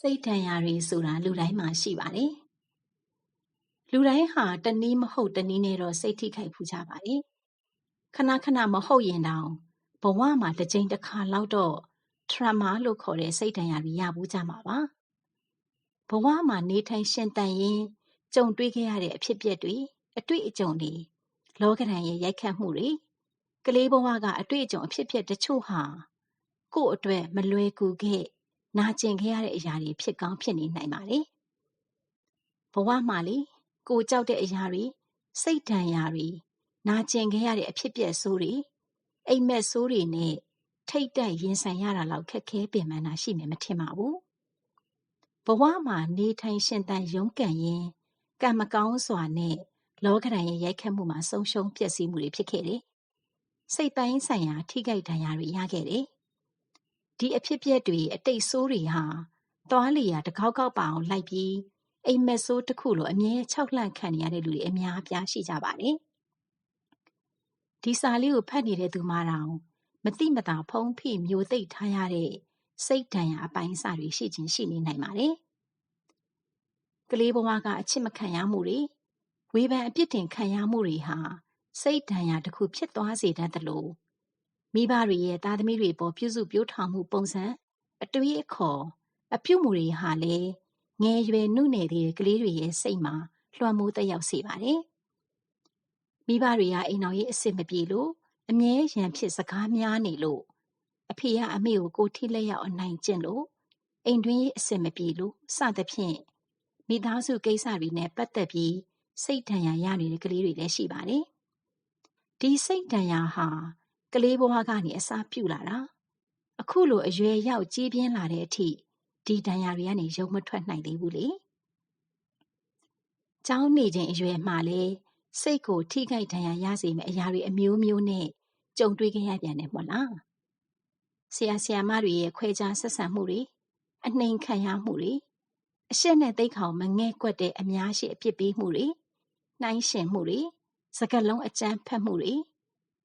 စိတ်ဒဏ်ရာတွေဆိုတာလူတိုင်းမှာရှိပါတယ်။လူတိုင်းဟာတနည်းမဟုတ်တနည်းနဲ့တော့စိတ်ထိခိုက်ဖူးကြပါတယ်။ခဏခဏမဟုတ်ရင်တောင်ဘဝမှာတစ်ကြိမ်တစ်ခါလောက်တော့ trauma လို့ခေါ်တဲ့စိတ်ဒဏ်ရာတွေရဖူးကြမှာပါ။ဘဝမှာနေထိုင်ရှင်သန်ရင်းကြုံတွေ့ခဲ့ရတဲ့အဖြစ်အပျက်တွေအတွေ့အကြုံတွေလောကဓာတ်ရဲ့ရိုက်ခတ်မှုတွေကလေးဘဝကအတွေ့အကြုံအဖြစ်အပျက်တချို့ဟာကိုယ့်အတွက်မလွယ်ကူခဲ့၊ နာကျင်ခဲ့ရတဲ့အရာတွေဖြစ်ကောင်းဖြစ်နေနိုင်ပါတယ်။ဘဝမှာလေကိုယ်ကြောက်တဲ့အရာတွေ၊စိတ်ဒဏ်ရာတွေ၊နာကျင်ခဲ့ရတဲ့အဖြစ်အပျက်ဆိုးတွေ၊အိပ်မက်ဆိုးတွေနဲ့ထိပ်တိုက်ရင်ဆိုင်ရတာလောက်ခက်ခဲပင်ပန်းတာရှိမယ်မထင်ပါဘူး။ဘဝမှာနေထိုင်ရှင်သန်ရုန်းကန်ရင်းကံမကောင်းစွာနဲ့လောကဓာတ်ရဲ့ရိုက်ခတ်မှုမှာဆုံးရှုံးပျက်စီးမှုတွေဖြစ်ခဲ့တယ်။စိတ်ပိုင်းဆိုင်ရာထိခိုက်ဒဏ်ရာတွေရခဲ့တယ်။ ဒီအဖြစ်အပျက်တွေအတိတ်ဆိုးတွေဟာသွားလေရာတကောက်ကောက်ပအောင်လိုက်ပြီးအိမ်မက်ဆိုးတစ်ခုလိုအမြဲခြောက်လှန့်ခံနေရတဲ့လူတွေအများအပြားရှိကြပါတယ်။ဒီစာလေးကိုဖတ်နေတဲ့သူမှတောင်မသိမသာဖုံးဖိမျိုးသိပ်ထားရတဲ့စိတ်ဒဏ်ရာအပိုင်းအစတွေရှိခြင်းရှိနေနိုင်ပါတယ်။ကလေးဘဝကအချစ်မခံရမှုတွေဝေဖန်အပြစ်တင်ခံရမှုတွေဟာစိတ်ဒဏ်ရာတစ်ခုဖြစ်သွားစေတတ်သလို မိဘတွေရဲ့သားသမီးတွေပေါ်ပြုစုပျိုးထောင်မှုပုံစံအတွေးအခေါ်အပြုမှုတွေဟာလည်းငယ်ရွယ်နုနယ်သေးတဲ့ကလေးတွေရဲ့စိတ်မှာလွှမ်းမိုးသက်ရောက်စေပါတယ်။မိဘတွေကအိမ်တော်ရေးအစ်စ်မပြေလို့အမြဲရန်ဖြစ်စကားများနေလို့အဖေကအမေကိုကိုထိလက်ရောက်အနိုင်ကျင့်လို့အိမ်တွင်းရေးအစ်စ်မပြေလို့စသဖြင့်မိသားစုကိစ္စတွေနဲ့ပတ်သက်ပြီးစိတ်ဒဏ်ရာရနေတဲ့ကလေးတွေလည်းရှိပါတယ်။ဒီစိတ်ဒဏ်ရာဟာ ကလေးဘဝကနေအစာပြုလာတာအခုလိုအရွယ်ရောက်ကြီးပြင်းလာတဲ့အထိဒီဒဏ်ရာတွေကနေရုံမထွက်နိုင်သေးဘူးလေ။ကျောင်းနေခြင်းအရွယ်မှလည်းစိတ်ကိုထိခိုက်ဒဏ်ရာရစေမယ့်အရာတွေအမျိုးမျိုးနဲ့ကြုံတွေ့ခဲ့ရပြန်တယ်မို့လား။ဆရာဆရာမတွေရဲ့ခွဲခြားဆက်ဆံမှုတွေအနှိမ်ခံရမှုတွေအရှက်နဲ့သိခေါင်မငဲ့ကွက်တဲ့အများရှိအပြစ်ပေးမှုတွေနှိုင်းယှဉ်မှုတွေစကားလုံးအကြမ်းဖက်မှုတွေ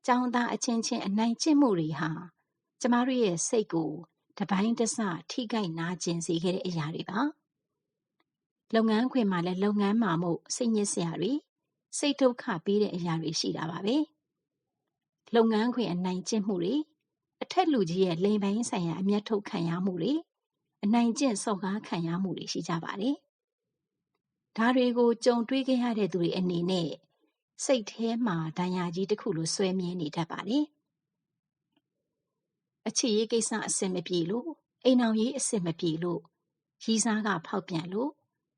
ကျောင်းသားအချင်းချင်းအနိုင်ကျင့်မှုတွေဟာကျမတို့ရဲ့စိတ်ကိုတပိုင်းတစထိခိုက်နာကျင်စေခဲ့တဲ့အရာတွေပါလုပ်ငန်းခွင်မှာလည်းလုပ်ငန်းမှာမို့စိတ်ညစ်စရာတွေစိတ်ဒုက္ခပေးတဲ့အရာတွေရှိတာပါပဲလုပ်ငန်းခွင်အနိုင်ကျင့်မှုတွေအထက်လူကြီးရဲ့လိမ်ပိုင်းဆိုင်ရာအမျက်ထုတ်ခံရမှုတွေအနိုင်ကျင့်စော်ကားခံရမှုတွေရှိကြပါတယ်ဒါတွေကိုကြုံတွေ့ခဲ့ရတဲ့သူတွေအနေနဲ့ စိတ်ထဲမှာဒဏ်ရာကြီးတစ်ခုလိုဆွဲမြဲနေတတ်ပါတယ်။အချစ်ရေးကိစ္စအဆင်မပြေလို့အိမ်အောင်ရေးအဆင်မပြေလို့ရီးစားကဖောက်ပြန်လို့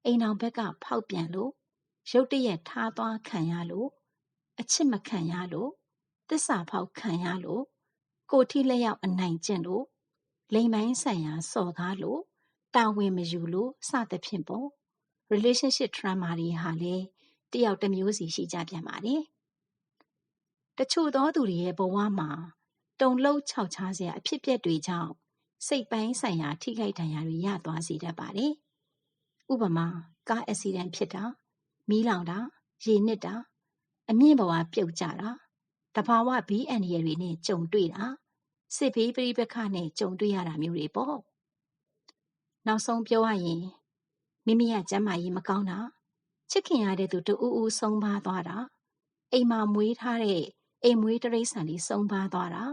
အိမ်အောင်ဘက်ကဖောက်ပြန်လို့ရုတ်တရက်ထားသွားခံရလို့အချစ်မခံရလို့သစ္စာဖောက်ခံရလို့ကိုထိလက်ရောက်အနိုင်ကျင့်လို့လိမ်ပိုင်းဆိုင်ရာစော်ကားလို့တာဝန်မယူလို့စသဖြင့်ပေါ့ relationship trauma တွေဟာလည်း တယောက်တစ်မျိုးစီရှိကြပြန်ပါတယ်။တချို့သောသူတွေရဲ့ဘဝမှာတုန်လှုပ်ခြောက်ခြားစရာအဖြစ်အပျက်တွေကြောင့်စိတ်ပိုင်းဆိုင်ရာထိခိုက်ဒဏ်ရာတွေရသွားစေတတ်ပါတယ်။ဥပမာကားအက်ဆီဒန့်ဖြစ်တာ၊မီးလောင်တာ၊ရေနစ်တာ၊အမြင့်ဘဝပြုတ်ကျတာ၊တဘာဝဘေးအန္တရာယ်တွေနဲ့ကြုံတွေ့တာ၊စစ်ဘေးပဋိပက္ခနဲ့ကြုံတွေ့ရတာမျိုးတွေပေါ့။နောက်ဆုံးပြောရရင်မိမိကကျန်းမာရေးမကောင်းတာ ချစ်ခင်ရတဲ့သူတဦးဦးဆုံးပါသွားတာအိမ်မှာမွေးထားတဲ့အိမ်မွေးတရိษံလေးဆုံးပါသွားတာ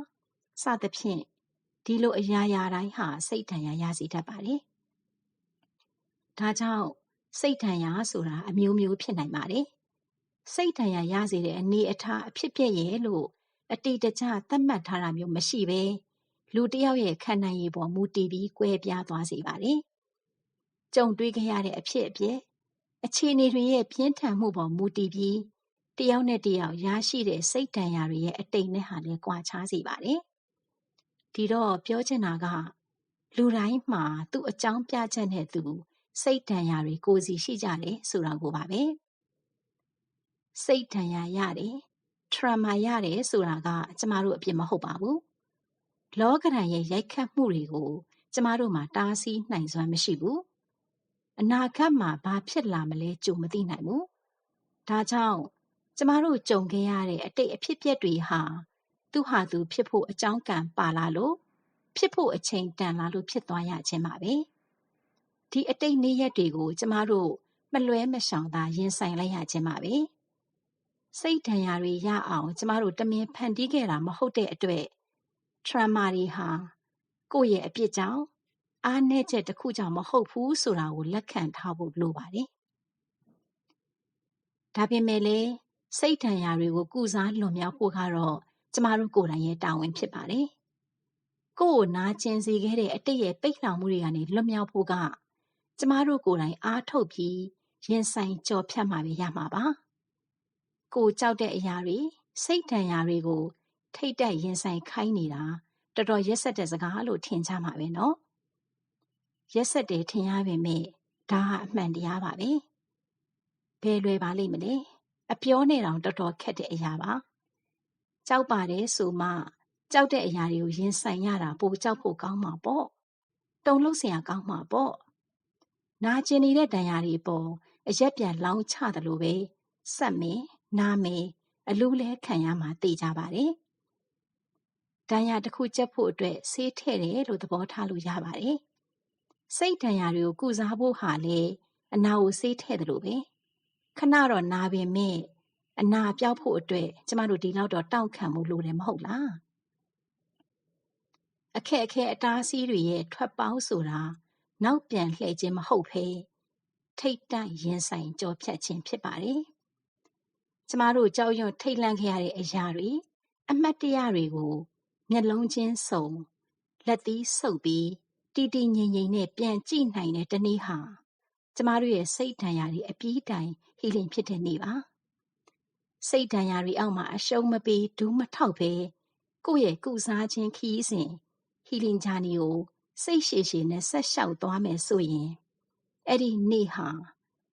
စသဖြင့်ဒီလိုအရာရာတိုင်းဟာစိတ်ဒဏ်ရာရစေတတ်ပါတယ်။ဒါကြောင့်စိတ်ဒဏ်ရာဆိုတာအမျိုးမျိုးဖြစ်နိုင်ပါတယ်။စိတ်ဒဏ်ရာရစေတဲ့အနေအထားအဖြစ်ပြည့်ရဲ့လို့အတိတ်တကျသတ်မှတ်ထားတာမျိုးမရှိဘဲလူတယောက်ရဲ့ခံနိုင်ရည်ပေါ်မူတည်ပြီးကွဲပြားသွားစေပါတယ်ကြုံတွေ့ခဲ့ရတဲ့အဖြစ်အပျက် အခြေအနေတွေရဲ့ပြင်းထန်မှုပေါ်မူတည်ပြီးတယောက်နဲ့တယောက်ရရှိတဲ့စိတ်ဒဏ်ရာတွေရဲ့အတိတ်နဲ့ဟာလည်းကွာခြားစေပါတယ်။ဒီတော့ပြောချင်တာကလူတိုင်းမှာသူ့အကြောင်းပြချက်နဲ့သူစိတ်ဒဏ်ရာတွေကိုယ်စီရှိကြတယ်ဆိုတာကိုပါပဲ။စိတ်ဒဏ်ရာရတယ်၊ထရမာရတယ်ဆိုတာကကျမတို့အပြစ်မဟုတ်ပါဘူး။လောကဓာတ်ရဲ့ရိုက်ခတ်မှုတွေကိုကျမတို့မှာတားဆီးနိုင်စွမ်းမရှိဘူး အနာဂတ်မှာဘာဖြစ်လာမလဲကြိုမသိနိုင်ဘူး။ဒါကြောင့်ကျမတို့ကြုံခဲ့ရတဲ့အတိတ်အဖြစ်အပျက်တွေဟာသူ့ဟာသူဖြစ်ဖို့အကြောင်းကံပါလာလို့ဖြစ်ဖို့အချိန်တန်လာလို့ဖြစ်သွားရခြင်းပါပဲဒီအတိတ်နေ့ရက်တွေကို ကျမတို့မလွဲမရှောင်သာရင်ဆိုင်လိုက်ရခြင်းပါပဲစိတ်ဒဏ်ရာတွေရအောင် ကျမတို့တမင်ဖန်တီးခဲ့တာမဟုတ်တဲ့အတွက် trauma တွေဟာကိုယ့်ရဲ့အပြစ်ကြောင့် အားနည်းချက်တစ်ခုကြောင့်မဟုတ်ဘူးဆိုတာကိုလက်ခံထားဖို့လိုပါတယ်ဒါပေမဲ့လည်းစိတ်ဒဏ်ရာတွေကိုကုစားလွန်မြောက်ဖို့ကတော့ကျမတို့ကိုယ်တိုင်ရဲ့တာဝန်ဖြစ်ပါတယ်ကိုယ့်ကိုနာကျင်စေခဲ့တဲ့အတိတ်ရဲ့ပိတ်လှောင်မှုတွေကနေလွတ်မြောက်ဖို့ကကျမတို့ကိုယ်တိုင်အားထုတ်ပြီးရင်ဆိုင်ကြော်ဖြတ်မှပဲရမှာပါ။ကိုယ်ကြောက်တဲ့အရာတွေစိတ်ဒဏ်ရာတွေကို ထိတ်တက်ရင်ဆိုင်ခိုင်းနေတာတော်တော်ရက်ဆက်တဲ့စကားလို့ထင်ကြမှာပဲနော်။ ရက်ဆက်တယ်ထင်ရပေမဲ့ဒါဟာအမှန်တရားပါပဲ။ဘယ်လွယ်ပါလိမ့်မလဲ။အပြောနဲ့တောင်တော်တော်ခက်တဲ့အရာပါ။ကြောက်ပါတယ်ဆိုမှကြောက်တဲ့အရာတွေကိုရင်ဆိုင်ရတာပိုကြောက်ဖို့ကောင်းမှာပေါ့။တုန်လှုပ်စရာကောင်းမှာပေါ့။နာကျင်နေတဲ့ဒဏ်ရာတွေပေါ်အရက်ပြန်လောင်းချတယ်လို့ပဲဆက်မယ်နားမယ်အလူးလဲခံရမှာသိကြပါတယ်။ဒဏ်ရာတစ်ခုကျက်ဖို့အတွက်ဆေးထည့်တယ်လို့သဘောထားလို့ရပါတယ်။ စိတ်ဒဏ်ရာတွေကိုကုစားဖို့ဟာလေအနာကိုဆေးထည့်တယ်လို့ပဲခဏတော့နာပင်မဲ့အနာပြောက်ဖို့အတွက်ကျမတို့ဒီလောက်တော့တောင့်ခံမှုလိုတယ်မဟုတ်လား။အခက်အခဲအတားအဆီးတွေရဲ့ထွက်ပေါက်ဆိုတာနောက်ပြန်လှည့်ခြင်းမဟုတ်ဘဲထိတ်တိုက်ရင်ဆိုင်ကြောဖြတ်ခြင်းဖြစ်ပါတယ်။ကျမတို့ကြောက်ရွံ့ထိတ်လန့်ခဲ့ရတဲ့အရာတွေအမှတ်တရတွေကိုမျက်လုံးချင်းစုံလက်သီးဆုပ်ပြီး တီတီငိမ့်ငိမ့်နဲ့ပြန်ကြည့်နိုင်တဲ့တနည်းဟာကျမတို့ရဲ့စိတ်ဒဏ်ရာတွေအပြီးတိုင်ဟီလင်ဖြစ်တဲ့နေ့ပါ။စိတ်ဒဏ်ရာတွေအောက်မှာအရှုံးမပေးဒူးမထောက်ပဲကိုယ့်ရဲ့ကုစားခြင်းခီးစဉ် healing journey ကိုစိတ်ရှည်ရှည်နဲ့ဆက်လျှောက်သွားမယ်ဆိုရင်အဲ့ဒီနေ့ဟာ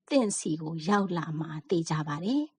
သင့်စီကိုရောက်လာမှာသိကြပါတယ်။